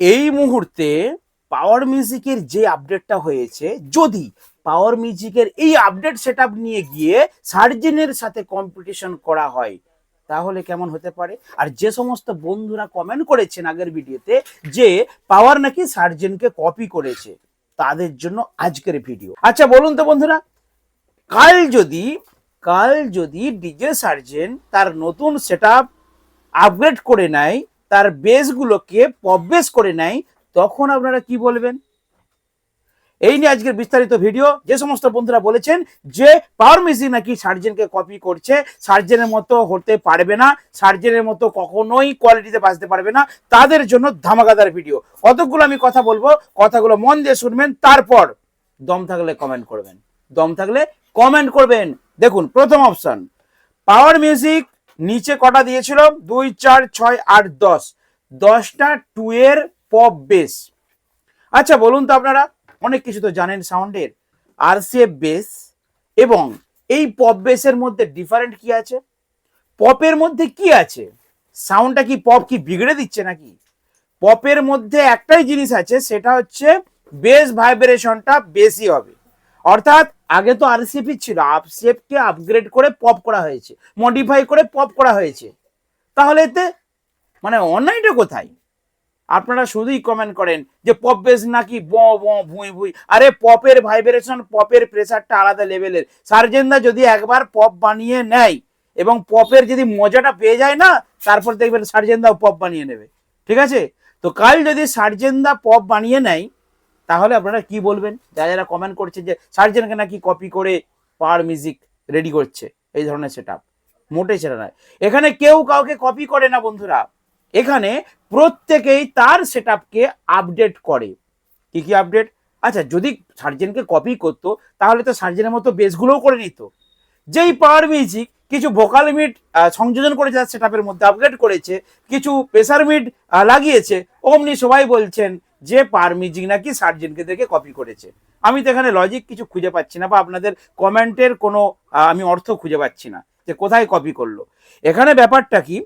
এই মুহূর্তে পাওয়ার মিউজিকের যে আপডেটটা হয়েছে, যদি পাওয়ার মিউজিকের এই আপডেট সেট নিয়ে গিয়ে সার্জেনের সাথে কম্পিটিশন করা হয়, তাহলে কেমন হতে পারে? আর যে সমস্ত বন্ধুরা কমেন্ট করেছেন আগের ভিডিওতে যে পাওয়ার নাকি সার্জেনকে কপি করেছে, তাদের জন্য আজকের ভিডিও আচ্ছা বলুন তো বন্ধুরা, কাল যদি কাল যদি ডিজে সার্জেন তার নতুন সেট আপগ্রেড করে নেয় তার বেসগুলোকে পপ বেস করে নেয় তখন আপনারা কি বলবেন? এই নিয়ে আজকের বিস্তারিত ভিডিও যে সমস্ত বন্ধুরা বলেছেন যে পাওয়ার মিউজিক নাকি সার্জেনকে কপি করছে, সার্জেনের মতো হতে পারবে না, সার্জেনের মতো কখনোই কোয়ালিটিতে বাঁচতে পারবে না, তাদের জন্য ধামাকাদার ভিডিও। কতগুলো আমি কথা বলব, কথাগুলো মন দিয়ে শুনবেন, তারপর দম থাকলে কমেন্ট করবেন। দম থাকলে কমেন্ট করবেন। দেখুন, প্রথম অপশন পাওয়ার মিউজিক নিচে কটা দিয়েছিল? দুই, চার, ছয়, আট, দশ। দশটা টু এর পপ বেস। আচ্ছা বলুন তো আপনারা, অনেক কিছু তো জানেন সাউন্ডের। আর বেস এবং এই পপ বেসের মধ্যে ডিফারেন্ট কি আছে? পপের মধ্যে কি আছে? সাউন্ডটা কি পপ কি বিগড়ে দিচ্ছে নাকি? পপের মধ্যে একটাই জিনিস আছে, সেটা হচ্ছে বেস ভাইব্রেশনটা বেশি হবে। অর্থাৎ আগে তো আরসিপি ছিল আপসেপকে আপগ্রেড করে পপ করা হয়েছে মডিফাই করে পপ করা হয়েছে। তাহলে এতে মানে অন্যায়টা কোথায়? আপনারা শুধুই কমেন্ট করেন যে পপ বেস নাকি ব ব, ভুঁই ভুঁই। আরে পপের ভাইব্রেশন পপের প্রেসারটা আলাদা লেভেলের সার্জেনদা যদি একবার পপ বানিয়ে নেয় এবং পপের যদি মজাটা পেয়ে যায় না, তারপর দেখবেন সার্জেনদাও পপ বানিয়ে নেবে। ঠিক আছে? তো কাল যদি সার্জেনদা পপ বানিয়ে নেয় তাহলে আপনারা কি বলবেন? যারা যারা কমেন্ট করছে যে, সার্জেনকে নাকি কপি করে পাওয়ার মিউজিক রেডি করছে। এই ধরনের সেট আপ মোটেই সেটা নয়। এখানে কেউ কাউকে কপি করে না বন্ধুরা। এখানে প্রত্যেকেই তার সেট আপডেট করে। কি কি আপডেট আচ্ছা যদি সার্জেনকে কপি করতো, তাহলে তো সার্জেনের মতো বেসগুলোও করে নিত। যেই পাওয়ার মিউজিক কিছু ভোকাল মিট সংযোজন করেছে, তার সেট মধ্যে আপগ্রেড করেছে, কিছু প্রেসার মিট লাগিয়েছে, অমনি সবাই বলছেন যে পাওয়ার মিউজিক নাকি সার্জেনকে দেখে কপি করেছে। আমি তো এখানে লজিক কিছু খুঁজে পাচ্ছি না বা আপনাদের কমেন্টের কোনো আমি অর্থ খুঁজে পাচ্ছি না যে কোথায় কপি করল। এখানে ব্যাপারটা কি?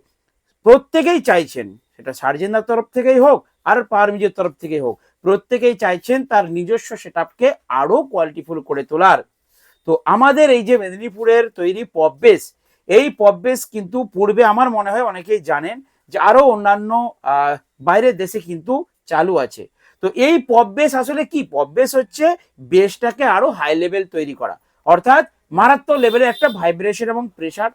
প্রত্যেকেই চাইছেন, সেটা সার্জেন্দার তরফ থেকেই হোক আর পাওয়ার মিউজিকের তরফ থেকেই হোক, প্রত্যেকেই চাইছেন তার নিজস্ব সেট আপকে আরও কোয়ালিটিফুল করে তোলার। তো আমাদের এই যে মেদিনীপুরের তৈরি পপ বেস এই পপ বেস কিন্তু পূর্বে আমার মনে হয় অনেকেই জানেন যে আরও অন্যান্য বাইরের দেশে কিন্তু চালু আছে। তো এই পপ বেস আসলে কি? পপ বেস হচ্ছে বেসটাকে আরও হাই লেভেল তৈরি করা। অর্থাৎ মারাত্মক লেভেলে একটা ভাইব্রেশন এবং প্রেশার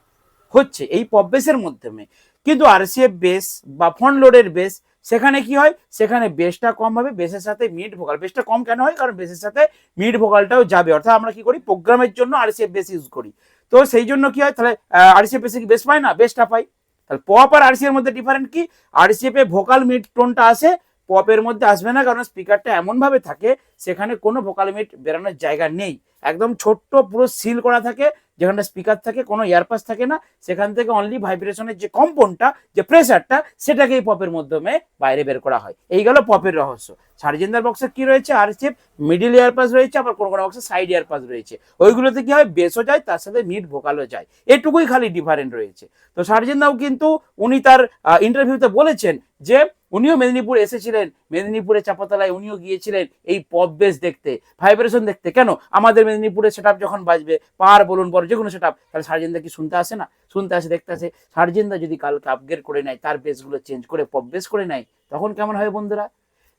হচ্ছে এই পপ বেসের মাধ্যমে কিন্তু আরসিএফ বেস বা ফ্রন্ট লোডের বেস সেখানে কি হয়? সেখানে বেসটা কম হবে বেসের সাথে মিড ভোকাল বেসটা কম কেন হয়? কারণ বেসের সাথে মিড ভোকালটাও যাবে। অর্থাৎ আমরা কি করি? প্রোগ্রামের জন্য আরসিএফ বেস ইউজ করি। তো সেই জন্য কি হয়? তাহলে আরসিএফ বেসে কি বেস পায় না? বেসটা পাই তাহলে পপ আর আরসিএর মধ্যে ডিফারেন্ট কি? আরসিএফ এ ভোকাল মিড টোনটা আসে পপের মধ্যে আসবে না, কারণ স্পিকারটা এমন ভাবে থাকে, সেখানে কোনো ভোকাল মিট বেরোনোর জায়গা নেই। একদম ছোট্ট পুরো সিল করা থাকে, যেখানটা স্পিকার থাকে, কোনো ইয়ারপাস থাকে না, সেখান থেকে অনলি ভাইব্রেশনের যে কম্পনটা যে প্রেসারটা সেটাকেই পপের মাধ্যমে বাইরে বের করা হয়। এই গেল পপের রহস্য। সার্জেন্দার বক্সে কি রয়েছে? আর হচ্ছে মিডিল ইয়ারপাস রয়েছে, আবার কোনো কোনো বক্সে সাইড ইয়ারপাস রয়েছে। ওইগুলোতে কি হয়? বেসও যায়, তার সাথে মিড ভোকালও যায়। এটুকুই খালি ডিফারেন্ট রয়েছে। তো সার্জেন্দাও কিন্তু, উনি তার ইন্টারভিউতে বলেছেন যে উনিও মেদিনীপুর এসেছিলেন মেদিনীপুরে চাপাতলায় উনিও গিয়েছিলেন এই পপ বেস দেখতে ভাইব্রেশন দেখতে। কেন? আমাদের মেদিনীপুরে সেট যখন বাজবে, পার বলুন, বড় যে কোনো সেট তাহলে সার্জেনদা কি শুনতে আসে না? শুনতে আসে, দেখতে আসে। সার্জেনদা যদি কালকে আপগ্রেড করে নেয়, তার বেসগুলো চেঞ্জ করে পপ বেস করে নেয়, তখন কেমন হয় বন্ধুরা?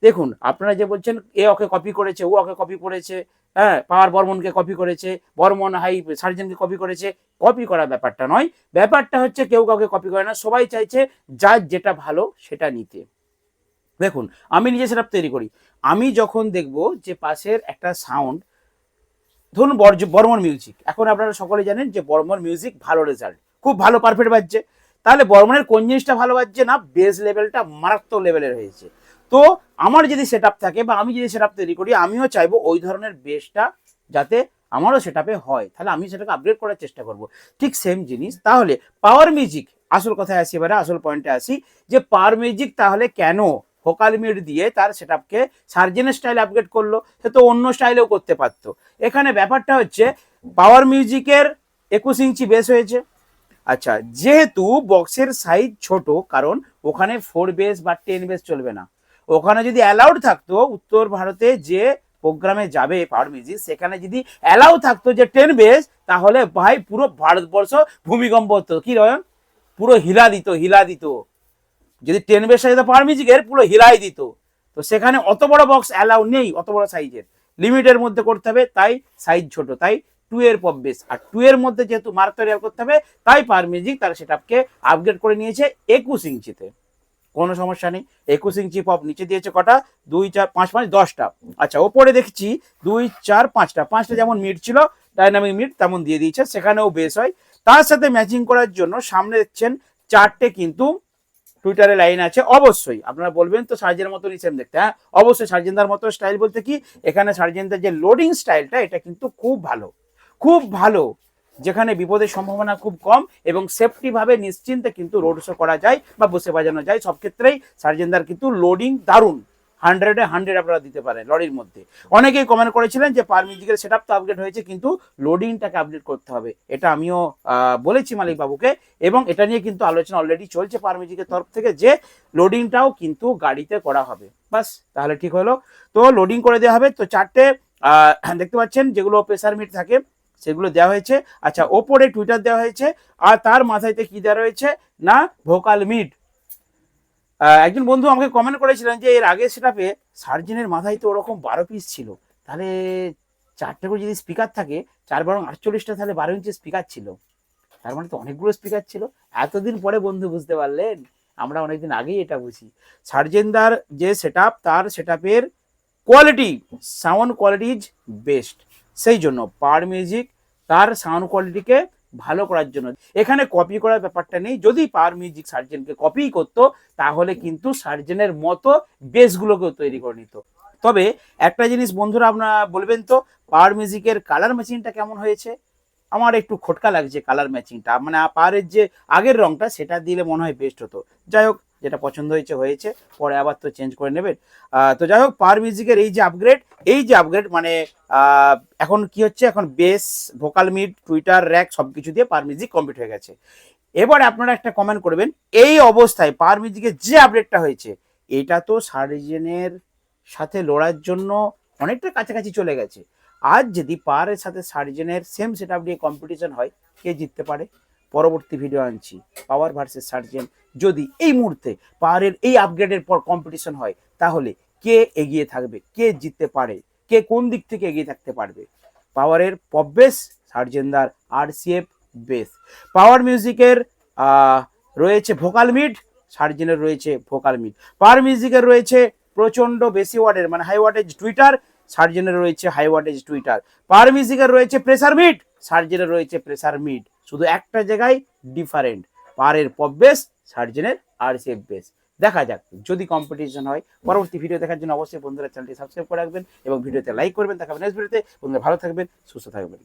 দেখুন, আপনারা যে বলছেন, এ ওকে কপি করেছে, ও ওকে কপি করেছে হ্যাঁ পাওয়ার বর্মনকে কপি করেছে, বর্মন হাই, সার্জেনকে কপি করেছে কপি করা ব্যাপারটা নয়। ব্যাপারটা হচ্ছে কেউ কাউকে কপি করে না, সবাই চাইছে যার যেটা ভালো সেটা নিতে। দেখুন, আমি নিজে সেটা তৈরি করি। আমি যখন দেখব যে পাশের একটা সাউন্ড ধরুন বর্মন মিউজিক এখন আপনারা সকলে জানেন যে বর্মন মিউজিক ভালো রেজাল্ট খুব ভালো পারফেক্ট বাজছে। তাহলে বর্মনের কোন জিনিসটা ভালো বাজছে না? বেস লেভেলটা মারাত্মক লেভেলের হয়েছে। তো আমার যদি সেট থাকে বা আমি যদি সেট তৈরি করি, আমিও চাইব ওই ধরনের বেসটা যাতে আমারও সেট হয়। তাহলে আমি সেটাকে আপগ্রেড করার চেষ্টা করব। ঠিক সেম জিনিস। তাহলে পাওয়ার মিউজিক আসল কথায় আসি এবারে, আসল পয়েন্টে আসি যে পাওয়ার মিউজিক তাহলে কেন ভোকাল মিউট দিয়ে তার সেট আপকে সার্জেনের স্টাইল আপগ্রেড করল, সে তো অন্য স্টাইলেও করতে পারতো। এখানে ব্যাপারটা হচ্ছে পাওয়ার মিউজিকের একুশ ইঞ্চি বেস হয়েছে। আচ্ছা যেহেতু বক্সের সাইজ ছোট, কারণ ওখানে ফোর বেস বা টেন বেস চলবে না। ওখানে যদি অ্যালাউড থাকতো, উত্তর ভারতে যে প্রোগ্রামে যাবে পাওয়ার মিউজিক সেখানে যদি অ্যালাউ থাকতো যে টেন বেস তাহলে ভাই পুরো ভারতবর্ষ ভূমিকম্প হতো। কি রয়ন? পুরো হিলা দিত হিলা দিত যদি টেন বেস সাইজ পাওয়ার মিউজিকের পুরো হিলাই দিত। তো সেখানে অত বড় বক্স অ্যালাউ নেই, অত বড় সাইজের লিমিটের মধ্যে করতে হবে, তাই সাইজ ছোট, তাই টু এর পপ বেস আর টু এর মধ্যে যেহেতু মার্ক তৈরি করতে হবে, তাই পাওয়ার মিউজিক তার সেটআপকে আপগ্রেড করে নিয়েছে একুশ ইঞ্চিতে। কোনো সমস্যা নেই, একুশ ইঞ্চি পপ নিচে দিয়েছে কটা? দুই, চার, পাঁচ পাঁচ, দশটা। আচ্ছা ওপরে দেখছি, দুই, চার, পাঁচটা। পাঁচটা যেমন মিট ছিল ডাইনামিক মিট তেমন দিয়ে দিয়েছে, সেখানেও বেস হয়। তার সাথে ম্যাচিং করার জন্য সামনে দেখছেন চারটে কিন্তু টুইটারে লাইন আছে, অবশ্যই। আপনারা বলবেন তো সার্জেন্টের মতনই সেম দেখতে হ্যাঁ? অবশ্যই সার্জেনদার মতো স্টাইল বলতে কি, এখানে সার্জেনদার যে লোডিং স্টাইলটা এটা কিন্তু খুব ভালো। খুব ভালো। যেখানে বিপদের সম্ভাবনা খুব কম এবং সেফটিভাবে নিশ্চিন্তে কিন্তু রোড শো করা যায় বা বসে বাজানো যায়। সব ক্ষেত্রেই সার্জেনদার কিন্তু লোডিং দারুণ। হান্ড্রেডে হান্ড্রেড আপনারা দিতে পারেন লরির মধ্যে। অনেকেই কমেন্ট করেছিলেন যে পার মিউজিকের সেট তো আপগ্রেড হয়েছে, কিন্তু লোডিংটাকে আপডেট করতে হবে। এটা আমিও বলেছি মালিক বাবুকে এবং এটা নিয়ে কিন্তু আলোচনা অলরেডি চলছে পার মিউজিকের তরফ থেকে যে লোডিংটাও কিন্তু গাড়িতে করা হবে। বাস, তাহলে ঠিক হলো। তো লোডিং করে দেওয়া হবে। তো চারটে দেখতে পাচ্ছেন যেগুলো প্রেসার মিট থাকে, সেগুলো দেওয়া হয়েছে। আচ্ছা ওপরে টুইটার দেওয়া হয়েছে। আর তার মাথায়তে কি দেওয়া রয়েছে? না ভোকাল মিড একজন বন্ধু আমাকে কমেন্ট করেছিলেন যে এর আগে সেটাপে সার্জেনের মাথায় তো ওরকম বারো পিস ছিল। তাহলে চারটে করে যদি স্পিকার থাকে, চার বারো আটচল্লিশটা তাহলে বারো ইঞ্চি স্পিকার ছিল। তার মানে তো অনেকগুলো স্পিকার ছিল। এতদিন পরে বন্ধু বুঝতে পারলেন, আমরা অনেকদিন আগেই এটা বুঝি। সার্জেনদার যে সেট তার set quality sound quality is best সেই জন্য পার মিউজিক তার সাউন্ড কোয়ালিটিকে ভালো করার জন্য। এখানে কপি করার ব্যাপারটা নেই। যদি পাওয়ার মিউজিক সার্জেনকে কপি করতো, তাহলে কিন্তু সার্জেনের মতো বেসগুলোকেও তৈরি করে নিত। তবে একটা জিনিস বন্ধুরা আপনারা বলবেন তো পাওয়ার মিউজিকের কালার ম্যাচিংটা কেমন হয়েছে? আমার একটু খটকা লাগছে কালার ম্যাচিংটা মানে পাওয়ারের যে আগের রংটা, সেটা দিলে মনে হয় বেস্ট হতো। যাই হোক যেটা পছন্দ হয়েছে হয়েছে। পরে আবার তো চেঞ্জ করে নেবেন। তো যাই হোক পার মিউজিকের এই যে আপগ্রেড এই যে আপগ্রেড মানে এখন কি হচ্ছে? এখন bass vocal mid tweeter rack সব কিছু দিয়ে পার মিউজিক কমপ্লিট হয়ে গেছে। এবারে আপনারা একটা কমেন্ট করবেন, এই অবস্থায় পার মিউজিকের যে আপডেটটা হয়েছে, এটা তো সার্জেনের সাথে লড়ার জন্য অনেকটা কাছাকাছি চলে গেছে। আজ যদি পারের সাথে সার্জেনের সেম সেট আপ দিয়ে কম্পিটিশন হয়, কে জিততে পারে? পরবর্তী ভিডিও আনছি। পাওয়ার ভার্সেস সার্জেন যদি এই মুহূর্তে পাওয়ারের এই আপগ্রেডের পর কম্পিটিশন হয়, তাহলে কে এগিয়ে থাকবে? কে জিততে পারে? কে কোন দিক থেকে এগিয়ে থাকতে পারবে? পাওয়ারের পপ বেস সার্জেনদার আর সিএফ বেস পাওয়ার মিউজিকের রয়েছে ভোকাল মিড সার্জেনের রয়েছে ভোকাল মিড পাওয়ার মিউজিকের রয়েছে প্রচণ্ড বেশি ওয়াটের মানে হাই ওয়াটেজ টুইটার সার্জেনের রয়েছে হাই ওয়াটেজ টুইটার পাওয়ার মিউজিকের রয়েছে প্রেসার মিড সার্জেনের রয়েছে প্রেসার মিড শুধু একটা জায়গায় ডিফারেন্ট পারের পপ বেস সার্জেনের আর সেফ বেস দেখা যাক, যদি কম্পিটিশন হয়, পরবর্তী ভিডিও দেখার জন্য অবশ্যই বন্ধুরা চ্যানেলটি সাবস্ক্রাইব করে রাখবেন এবং ভিডিওতে লাইক করবেন। দেখাবেন নেক্সট ভিডিওতে বন্ধুরা ভালো থাকবেন, সুস্থ থাকবেন।